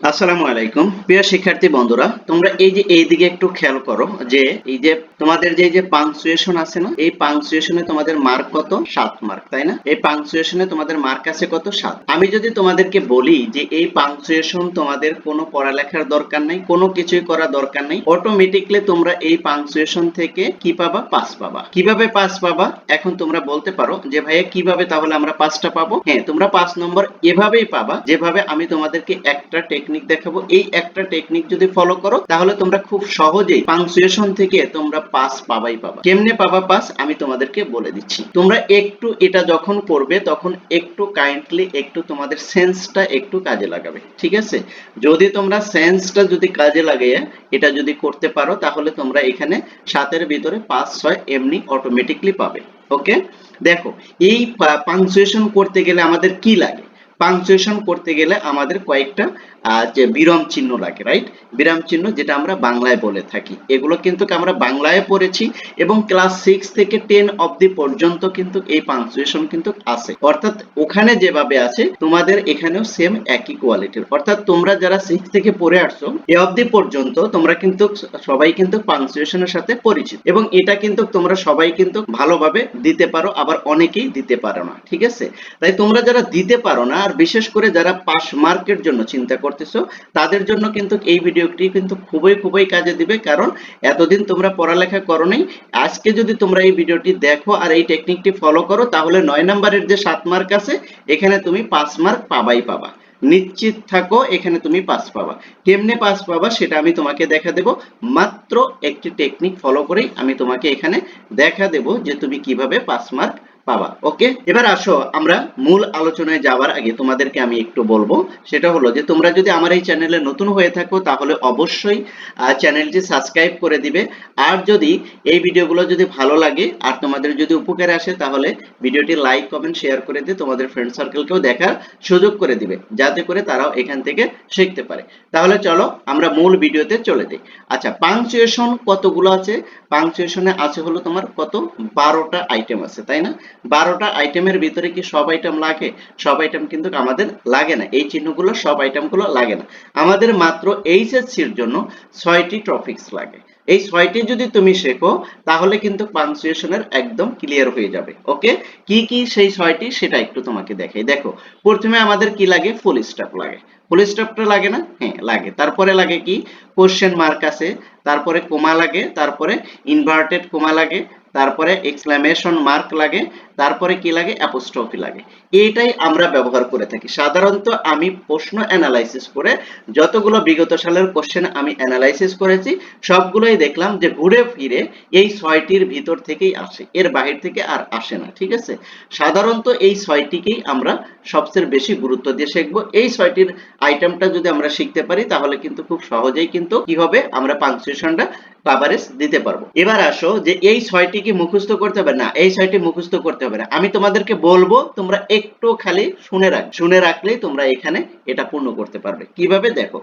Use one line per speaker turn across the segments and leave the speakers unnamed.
আসসালামু আলাইকুম। প্রিয় শিক্ষার্থী বন্ধুরা, তোমরা এই যে এই দিকে একটু খেয়াল করো যে এই যে তোমাদের যে যে পাংচুয়েশন আছে না, এই পাংচুয়েশনে তোমাদের মার্ক কত? সাত মার্ক তাই না? এই পাংচুয়েশনে তোমাদের মার্ক আছে কত? সাত। আমি যদি তোমাদেরকে বলি যে এই পাংচুয়েশন তোমাদের কোনো পড়ালেখার দরকার নাই, কোনো কিছুই করা দরকার নেই অটোমেটিকলি তোমরা এই পাংচুয়েশন থেকে কি পাবা? পাস পাবা। কীভাবে পাস পাবা? এখন তোমরা বলতে পারো যে, ভাইয়া, কীভাবে তাহলে আমরা পাঁচটা পাবো? হ্যাঁ তোমরা পাঁচ নম্বর এভাবেই পাবা, যেভাবে আমি তোমাদেরকে একটা টেকনিক দেখাবো। এই একটা টেকনিক যদি ফলো করো, তাহলে তোমরা খুব সহজেই পাংচুয়েশন থেকে তোমরা পাস পাবাই পাবা। কেমনে পাবা পাস আমি তোমাদেরকে বলে দিচ্ছি। তোমরা একটু এটা যখন করবে, তখন একটু কাইন্ডলি একটু তোমাদের সেন্সটা একটু কাজে লাগাবে। ঠিক আছে? যদি তোমরা সেন্সটা যদি কাজে লাগিয়ে এটা যদি করতে পারো, তাহলে তোমরা এখানে সাতের ভিতরে পাঁচ, ছয় এমনি অটোমেটিকলি পাবে। ওকে দেখো, এই পাংচুয়েশন করতে গেলে আমাদের কি লাগে? পাংচুয়েশন করতে গেলে আমাদের কয়েকটা যে বিরাম চিহ্ন লাগে রাইট বিরাম চিহ্ন যেটা আমরা বাংলায় বলে থাকি। এগুলো কিন্তু আমরা বাংলায় পড়েছি এবং ক্লাস সিক্স থেকে টেন অবধি পর্যন্ত কিন্তু এই পাংচুয়েশন কিন্তু আছে। অর্থাৎ ওখানে যেভাবে আছে, তোমাদের এখানেও সেম একই কোয়ালিটির অর্থাৎ তোমরা যারা সিক্স থেকে পড়ে আসছো, এ অবধি পর্যন্ত তোমরা কিন্তু সবাই কিন্তু পাংচুয়েশনের সাথে পরিচিত। এবং এটা কিন্তু তোমরা সবাই কিন্তু ভালোভাবে দিতে পারো, আবার অনেকেই দিতে পারো না, ঠিক আছে? তাই তোমরা যারা দিতে পারো না আর বিশেষ করে যারা পাস মার্কের জন্য চিন্তা করতেছো, তাদের জন্য কিন্তু এই ভিডিওটি কিন্তু খুবই খুবই কাজে দিবে। কারণ এতদিন তোমরা পড়ালেখা করো নাই আজকে যদি তোমরা এই ভিডিওটি দেখো আর এই টেকনিকটি ফলো করো, তাহলে নয় নম্বরের যে সাত মার্ক আছে, এখানে তুমি পাঁচ মার্ক পাবাই পাবা। নিশ্চিত থাকো, এখানে তুমি পাস পাবা। কেমনে পাস পাবা সেটা আমি তোমাকে দেখা দেব। মাত্র একটি টেকনিক ফলো করেই আমি তোমাকে এখানে দেখা দেব যে তুমি কীভাবে পাস মার্ক পাবা। ওকে এবার আসো, আমরা মূল আলোচনায় যাওয়ার আগে তোমাদেরকে আমি একটু বলব, সেটা হলো যে তোমরা যদি আমার এই চ্যানেলে নতুন হয়ে থাকো, তাহলে অবশ্যই চ্যানেলটি সাবস্ক্রাইব করে দিবে। আর যদি এই ভিডিওগুলো যদি ভালো লাগে, আর তোমাদের যদি উপকারে আসে, তাহলে ভিডিওটি লাইক কমেন্ট শেয়ার করে দিয়ে তোমাদের ফ্রেন্ড সার্কেলকেও দেখার সুযোগ করে দিবে, যাতে করে তারাও এখান থেকে শিখতে পারে। তাহলে চলো, আমরা মূল ভিডিওতে চলে যাই। আচ্ছা পাংচুয়েশন কতগুলো আছে? পাংচুয়েশনে আছে হলো তোমার কত? বারোটা আইটেম আছে, তাই না? বারোটা আইটেমের ভিতরে কি সব আইটেম লাগে? সব আইটেম কিন্তু আমাদের লাগে না। এই চিহ্নগুলো, সব আইটেমগুলো লাগে না। আমাদের মাত্র এইচএসসির জন্য ছয়টি টপিকস লাগে। এই ছয়টি যদি তুমি শেখো, তাহলে কিন্তু পাংচুয়েশনের একদম ক্লিয়ার হয়ে যাবে। ওকে? কি কি সেই ছয়টি সেটা একটু তোমাকে দেখাই। দেখো, প্রথমে আমাদের কি লাগে? ফুল স্টপ লাগে। ফুল স্টপটা লাগে না? হ্যাঁ লাগে। তারপরে লাগে কি? কোশ্চেন মার্ক আছে। তারপরে কোমা লাগে। তারপরে ইনভার্টেড কোমা লাগে। তারপরে এক্সক্লামেশন মার্ক লাগে, তারপরে কি লাগে? অ্যাপোস্ট্রফি লাগে। এইটাই আমরা ব্যবহার করে থাকি। সাধারণত আমি প্রশ্ন অ্যানালাইসিস করে যতগুলো বিগত সালের কোশ্চেন আমি অ্যানালাইসিস করেছি, সবগুলোই দেখলাম যে ঘুরে ফিরে এই ছয়টির ভিতর থেকেই আসে। এর বাহির থেকে আর আসে না, ঠিক আছে? সাধারণত এই ছয়টিকেই আমরা সবচেয়ে বেশি গুরুত্ব দিয়ে শিখব। এই ছয়টির আইটেমটা যদি আমরা শিখতে পারি, তাহলে কিন্তু খুব সহজেই কিন্তু কি হবে? আমরা পাংচুয়েশনটা কভারেজ দিতে পারব। এবার আসো যে এই ছয়টি কি মুখস্থ করতে হবে? না, এই ছয়টি মুখস্থ করতে হবে না। আমি তোমাদেরকে বলব, তোমরা একটু খালি শুনে রাখ, শুনে রাখলেই তোমরা এখানে এটা পূর্ণ করতে পারবে। কীভাবে? দেখো,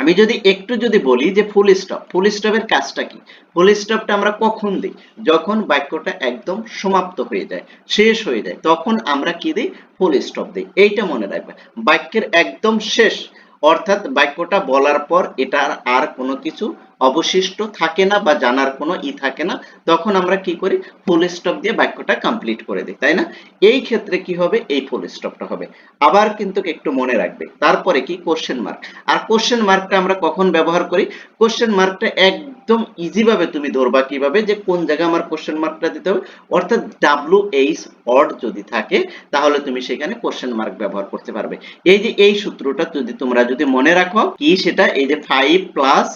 আমি যদি একটু যদি বলি যে ফুল স্টপ ফুল স্টপের কাজটা কি? ফুল স্টপটা আমরা কখন দিই? যখন বাক্যটা একদম সমাপ্ত হয়ে যায়, শেষ হয়ে যায়, তখন আমরা কি দিই? ফুল স্টপ দিই। এইটা মনে রাখবে। বাক্যের একদম শেষ, অর্থাৎ বাক্যটা বলার পর এটার আর কোনো কিছু অবশিষ্ট থাকে না বা জানার কোনো ই থাকে না, তখন আমরা কি করি? ফুল স্টপ দিয়ে বাক্যটা কমপ্লিট করে দিই, তাই না? এই ক্ষেত্রে কি হবে? এই ফুল স্টপটা হবে। আবার কিন্তু একটু মনে রাখবে। তারপরে কি? কোশ্চেন মার্ক আর কোশ্চেন মার্কটা আমরা কখন ব্যবহার করি? কোশ্চেন মার্কটা একদম ইজি ভাবে তুমি ধরবা কীভাবে? যে কোন জায়গায় আমার কোশ্চেন মার্কটা দিতে হবে? অর্থাৎ ডাব্লু এইচ অড যদি থাকে, তাহলে তুমি সেখানে কোশ্চেন মার্ক ব্যবহার করতে পারবে। এই যে এই সূত্রটা যদি তোমরা যদি মনে রাখো, কি সেটা? এই যে five plus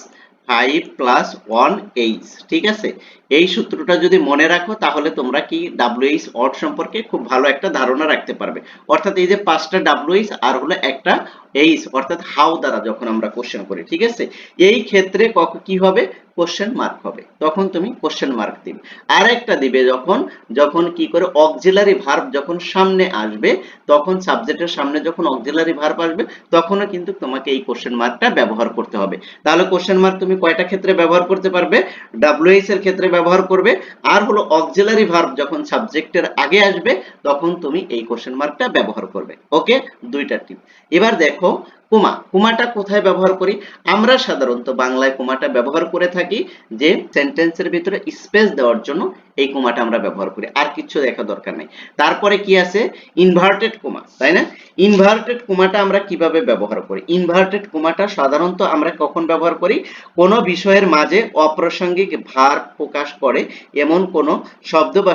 five plus one H ঠিক আছে? এই সূত্রটা যদি মনে রাখো, তাহলে তোমরা কি ডাব্লুএইচ অড সম্পর্কে খুব ভালো একটা ধারণা রাখতে পারবে। অর্থাৎ এই যে পাঁচটা ডাব্লুএইচ আর হলো একটা এইচ অর্থাৎ হাউ দ্বারা যখন আমরা কোশ্চেন করি, ঠিক আছে? এই ক্ষেত্রে কি হবে? কোশ্চেন মার্ক হবে। তখন তুমি কোশ্চেন মার্ক দিবে। আর একটা দিবে যখন যখন কি করে? অক্সিলারি ভার্ব যখন সামনে আসবে, তখন সাবজেক্টের সামনে যখন অক্সিলারি ভার্ব আসবে, তখনও কিন্তু তোমাকে এই কোশ্চেন মার্কটা ব্যবহার করতে হবে। তাহলে কোশ্চেন মার্ক তুমি কয়টা ক্ষেত্রে ব্যবহার করতে পারবে? ডাব্লিউএইচ এর ক্ষেত্রে ব্যবহার করবে। আর হলো অক্সিলারি ভার্ব যখন সাবজেক্টের আগে আসবে, তখন তুমি এই কোশ্চেন মার্কটা ব্যবহার করবে। ওকে দুইটা টিপ এবার দেখো tiempo কোমা, কোমাটা কোথায় ব্যবহার করি? আমরা সাধারণত বাংলায় কোমাটা ব্যবহার করে থাকি যে সেন্টেন্সের ভিতরে স্পেস দেওয়ার জন্য এই কোমাটা আমরা ব্যবহার করি। আর কিছু দেখা দরকার নেই। তারপরে কি আছে? ইনভার্টেড কোমা, তাই না? ইনভার্টেড কোমাটা আমরা কীভাবে ব্যবহার করি? ইনভার্টেড কোমাটা সাধারণত আমরা কখন ব্যবহার করি? কোনো বিষয়ের মাঝে অপ্রাসঙ্গিক ভার প্রকাশ করে এমন কোনো শব্দ বা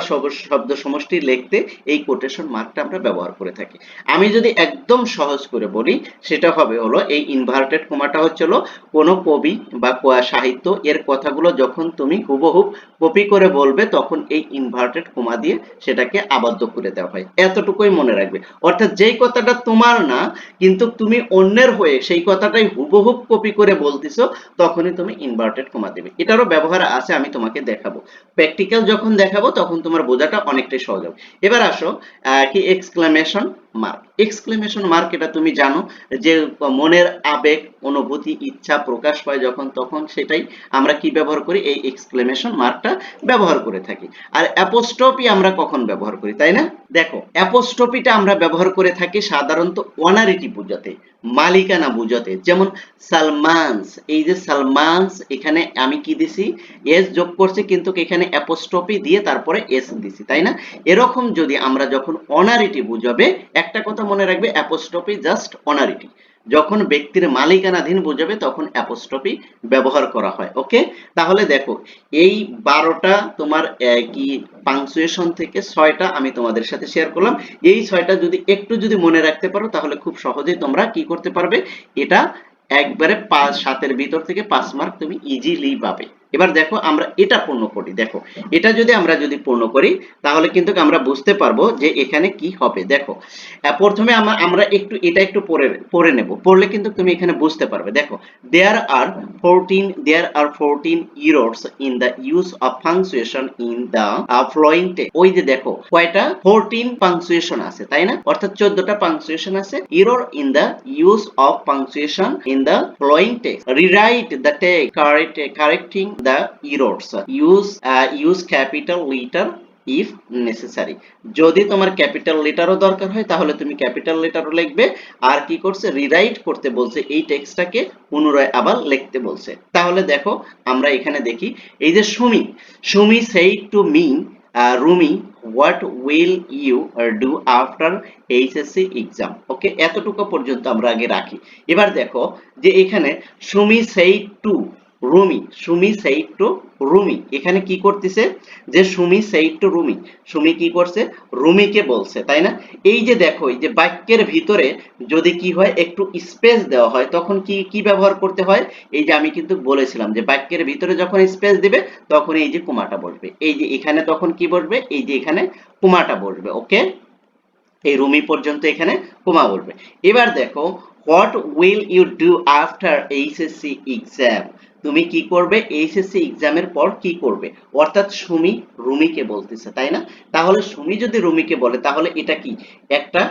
শব্দ সমষ্টি লিখতে এই কোটেশন মার্কটা আমরা ব্যবহার করে থাকি। আমি যদি একদম সহজ করে বলি, সেটা হবে হলো এই ইনভার্টেড কোমাটা হচ্ছে হলো কোনো কবি বা সাহিত্য এর কথাগুলো যখন তুমি হুবহুব কপি করে বলবে তখন এই ইনভার্টেড কোমা দিয়ে সেটাকে আবদ্ধ করে দেওয়া হয়। এতটুকুই মনে রাখবে। অর্থাৎ যেই কথাটা তোমার না, কিন্তু তুমি অন্যের হয়ে সেই কথাটাই হুবহুব কপি করে বলতেছো, তখনই তুমি ইনভার্টেড কোমা দেবে। এটারও ব্যবহার আছে, আমি তোমাকে দেখাবো। প্র্যাকটিক্যাল যখন দেখাবো, তখন তোমার বোঝাটা অনেকটাই সহজ হবে। এবার আসো কি এক্সক্লামেশন মার্ক এক্সক্লেমেশন মার্ক এটা তুমি জানো যে মনের আবেগ, অনুভূতি, ইচ্ছা প্রকাশ পায় যখন, তখন সেটাই আমরা কি ব্যবহার করি? এই এক্সক্লেমেশন মার্কটা ব্যবহার করে থাকি। আর অ্যাপোস্ট্রফি আমরা কখন ব্যবহার করি, তাই না? দেখো অ্যাপোস্ট্রফিটা আমরা ব্যবহার করে থাকি সাধারণত অনারিটি বোঝাতে মালিকানা বোঝাতে যেমন সালমানস, এই যে সালমানস, এখানে আমি কি দিছি? এস যোগ করছি, কিন্তু এখানে অ্যাপোস্ট্রফি দিয়ে তারপরে এস দিছি, তাই না? এরকম যদি আমরা যখন অনারিটি বুঝাবে, একটা কথা মনে রাখবে অ্যাপোস্ট্রফি জাস্ট অনারিটি। যখন ব্যক্তির মালিকানাধীন বোঝাবে, তখন অ্যাপোস্ট্রফি ব্যবহার করা হয়। ওকে তাহলে দেখো, এই বারোটা তোমার কি পাংচুয়েশন থেকে ছয়টা আমি তোমাদের সাথে শেয়ার করলাম। এই ছয়টা যদি একটু যদি মনে রাখতে পারো, তাহলে খুব সহজেই তোমরা কি করতে পারবে? এটা একবারে পাঁচ সাতের ভিতর থেকে পাঁচ মার্ক তুমি ইজিলি পাবে। এবার দেখো আমরা এটা পূর্ণ করি। দেখো, এটা যদি আমরা যদি পূর্ণ করি, তাহলে কিন্তু আমরা বুঝতে পারব যে এখানে কি হবে। দেখো প্রথমে আমরা একটু, এটা একটু পড়ে পড়ে নেব। পড়লে কিন্তু তুমি এখানে বুঝতে পারবে। দেখো there are fourteen there are fourteen errors in the use of punctuation in the flowing text ওই যে দেখো, কয়টা? ফোরটিন পাংচুয়েশন আছে, তাই না? অর্থাৎ চোদ্দটা পাংচুয়েশন আছে। Error in the use of punctuation in the flowing text rewrite the text correcting the errors use use capital letter if necessary যদি তোমার ক্যাপিটাল লেটারও দরকার হয়, তাহলে তুমি ক্যাপিটাল লেটারও লিখবে। আর কি করছে? রিরাইট করতে বলছে। এই টেক্সটটাকে পুনরায় আবার লিখতে বলছে। তাহলে দেখো, আমরা এখানে দেখি, এই যে সুমি সুমি সেই to me Rumi what will you do after HSC exam okay এতটুকু পর্যন্ত আমরা আগে রাখি। এবার দেখো, যে এখানে সুমি সেই টু রুমি, সুমি সেই টু রুমি। এখানে কি করতেছে? যে সুমি সেই টু রুমি। সুমি কি করছে? রুমিকে বলছে, তাই না? এই যে দেখো, এই যে বাক্যের ভিতরে যদি কি হয়, একটু স্পেস দেওয়া হয়, তখন কি কি ব্যবহার করতে হয়? এই যে আমি কিন্তু বলেছিলাম যে বাক্যের ভিতরে যখন স্পেস দিবে, তখন এই যে কুমাটা বসবে। এই যে এখানে তখন কি বসবে? এই যে এখানে কুমাটা বসবে ওকে এই রুমি পর্যন্ত এখানে কুমা বলবে এবার দেখো what will you do after HSC exam তুমি কি করবে? এইচএসসি এক্সামের পর কি করবে? অর্থাৎ সুমি রুমিকে বলতেছে, তাই না? তাহলে সুমি যদি রুমিকে বলে, তাহলে এটা কি? একটা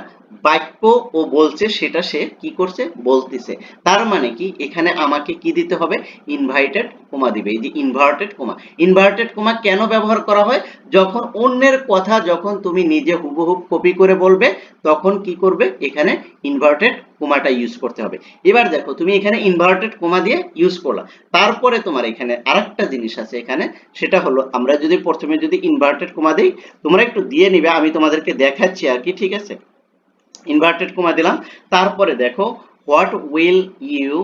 বাক্য ও বলছে সেটা সে কি করছে? বলতেছে। তার মানে কি? এখানে আমাকে কি দিতে হবে? ইনভাইটেড কোমা দিবে। এই যে ইনভার্টেড কোমা ইনভার্টেড কোমা কেন ব্যবহার করা হয়? যখন অন্যের কথা যখন তুমি নিজে হুবহুব কপি করে বলবে, তখন কি করবে? এখানে ইনভার্টেড কোমাটা ইউজ করতে হবে। এবার দেখো, তুমি এখানে ইনভার্টেড কোমা দিয়ে ইউজ করলা। তারপরে তোমার এখানে আরেকটা জিনিস আছে এখানে। সেটা হলো, আমরা যদি প্রথমে যদি ইনভার্টেড কোমা দিই, তোমরা একটু দিয়ে নিবে, আমি তোমাদেরকে দেখাচ্ছি আর কি, ঠিক আছে? ইনভার্টেড কমা দিলাম। তারপরে দেখো what will you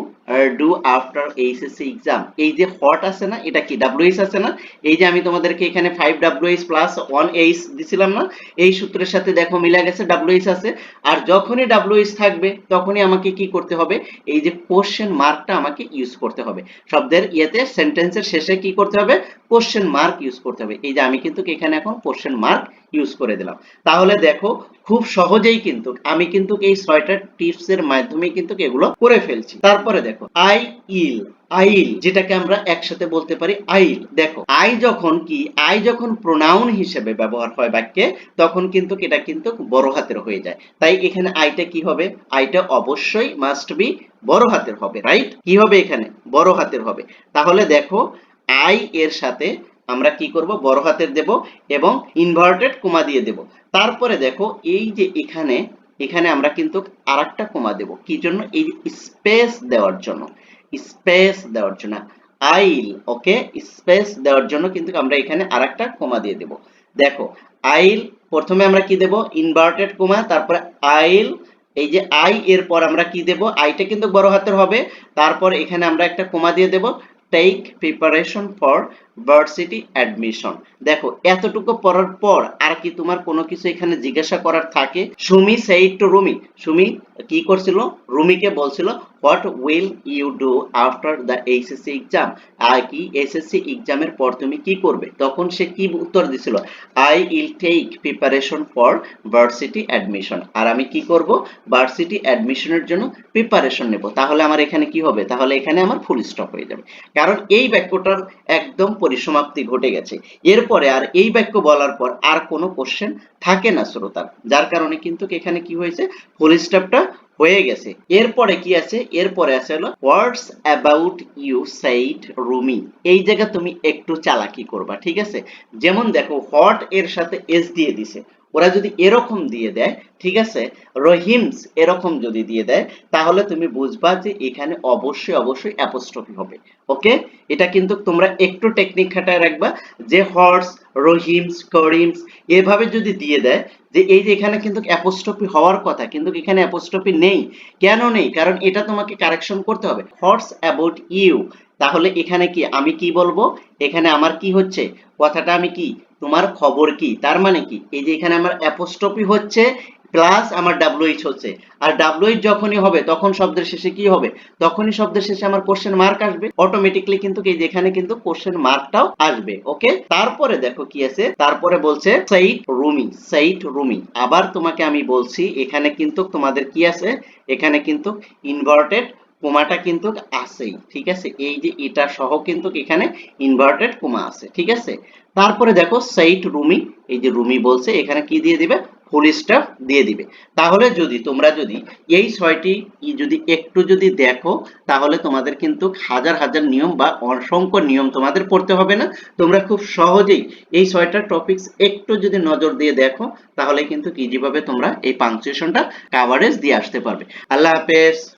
do after HSC exam এই যে হোয়াট আছে না, এটা কি? ডাব্লিউএইচ আছে না? এই যে আমি তোমাদেরকে এখানে five WH plus one H দিছিলাম না, এই সূত্রের সাথে দেখো মিলা গেছে ডাব্লিউএইচ আছে। আর যখনই ডাব্লিউএইচ থাকবে, তখনই আমাকে কি করতে হবে? এই যে কোশ্চেন মার্কটা আমাকে ইউজ করতে হবে। শব্দের ইয়েতে সেন্টেন্সের শেষে কি করতে হবে? কোশ্চেন মার্ক ইউজ করতে হবে। এই যে আমি কিন্তু এখানে এখন কোশ্চেন মার্ক ইউজ করে দিলাম। তাহলে দেখো, খুব সহজেই কিন্তু আমি কিন্তু এই ছয়টা টিপস এর মাধ্যমে কিন্তু এগুলো করে ফেলছি। তারপরে দেখো আই ইল আইল যেটাকে আমরা একসাথে বলতে পারি আইল দেখো আই যখন কি আই যখন প্রোনাউন হিসেবে ব্যবহার হয় বাক্যে, তখন কিন্তু এটা কিন্তু বড় হাতের হয়ে যায়। তাই এখানে আইটা কি হবে? আইটা অবশ্যই মাস্ট বি বড় হাতের হবে রাইট কি হবে এখানে? বড় হাতের হবে। তাহলে দেখো আই এর সাথে আমরা কি করব? বড় হাতের দেব এবং ইনভার্টেড কোমা দিয়ে দেব। তারপরে দেখো, এই যে এখানে এখানে আমরা কিন্তু আরেকটা কমা দেব। কি জন্য? এই স্পেস দেওয়ার জন্য। স্পেস দেওয়ার জন্য। আইল ওকে স্পেস দেওয়ার জন্য কিন্তু আমরা এখানে আরেকটা কমা দিয়ে দেব। দেখো আইল প্রথমে আমরা কি দেব? ইনভার্টেড কমা তারপরে আইল এই যে আই এর পর আমরা কি দেব? আইটা কিন্তু বড় হাতের হবে। তারপর এখানে আমরা একটা কমা দিয়ে দেব। Take preparation for varsity admission দেখো, এতটুকু পড়ার পর আর কি তোমার কোনো কিছু এখানে জিজ্ঞাসা করার থাকে? সুমি সেই টু রুমি সুমি কি করছিল? রুমিকে বলছিল what will you do after the HSC exam আর কি এসএসসি এক্সামের পর তুমি কি করবে? তখন সে কি উত্তর দিছিল? I will take preparation for varsity admission আর আমি কি করব? ভার্সিটি অ্যাডমিশনের জন্য প্রিপারেশন নেব। তাহলে আমার এখানে কি হবে? তাহলে এখানে আমার ফুল স্টপ হয়ে যাবে। কারণ এই বাক্যটার একদম পরিসমাপ্তি ঘটে গেছে। এরপরে আর এই বাক্য বলার পর আর কোনো কোশ্চেন থাকে না শ্রোতার। যার কারণে কিন্তু এখানে কি হয়েছে? ফুল স্টপটা হয়ে গেছে। এরপরে কি আছে? এরপরে আছে হলো words about you side Rumi এই জায়গা তুমি একটু চালাকি করবা, ঠিক আছে? যেমন দেখো হোয়াট এর সাথে এস দিয়ে দিছে। ওরা যদি এরকম দিয়ে দেয়, ঠিক আছে? রহিমস এরকম যদি দিয়ে দেয়, তাহলে তুমি বুঝবা যে এখানে অবশ্যই অবশ্যই অ্যাপোস্ট্রফি হবে। ওকে? এটা কিন্তু তোমরা একটু টেকনিক খাটায় রাখবা যে হর্স, রহিমস, করিমস এভাবে যদি দিয়ে দেয়, যে এই যে এখানে কিন্তু অ্যাপোস্ট্রফি হওয়ার কথা, কিন্তু এখানে অ্যাপোস্ট্রফি নেই। কেন নেই? কারণ এটা তোমাকে কারেকশন করতে হবে। Horse about you. তাহলে এখানে কি, আমি কি বলব? এখানে আমার কি হচ্ছে? কথাটা আমি কি? তোমার খবর কি? তার মানে কি? এই যে এখানে আমার অ্যাপোস্ট্রফি হচ্ছে প্লাস আমার ডাব্লুএইচ হচ্ছে। আর ডাব্লুএইচ যখনই হবে, তখন শব্দের শেষে কি হবে? তখনই শব্দের শেষে আমার কোশ্চেন মার্ক আসবে। অটোমেটিকলি কিন্তু এই যেখানে কিন্তু কোশ্চেন মার্কটাও আসবে ওকে তারপরে দেখো কি আছে? তারপরে বলছে সাইট রুমি সাইট রুমি আবার তোমাকে আমি বলছি, এখানে কিন্তু তোমাদের কি আছে? এখানে কিন্তু ইনভার্টেড কোমাটা কিন্তু আছেই, ঠিক আছে? এই যে এটা সহ কিন্তু এখানে ইনভার্টেড কোমা আছে, ঠিক আছে? তারপরে দেখো সেইট রুমি এই যে রুমি বলছে, এখানে কি দিয়ে দিবে? ফুল স্টপ দিয়ে দিবে। তাহলে যদি, তোমরা যদি এই ছয়টি যদি একটু যদি দেখো, তাহলে তোমাদের কিন্তু হাজার হাজার নিয়ম বা অসংখ্য নিয়ম তোমাদের পড়তে হবে না। তোমরা খুব সহজেই এই ছয়টা টপিকস একটু যদি নজর দিয়ে দেখো, তাহলে কিন্তু ইজিভাবে তোমরা এই পাংচুয়েশনটা কাভারেজ দিয়ে আসতে পারবে। আল্লাহ হাফেজ।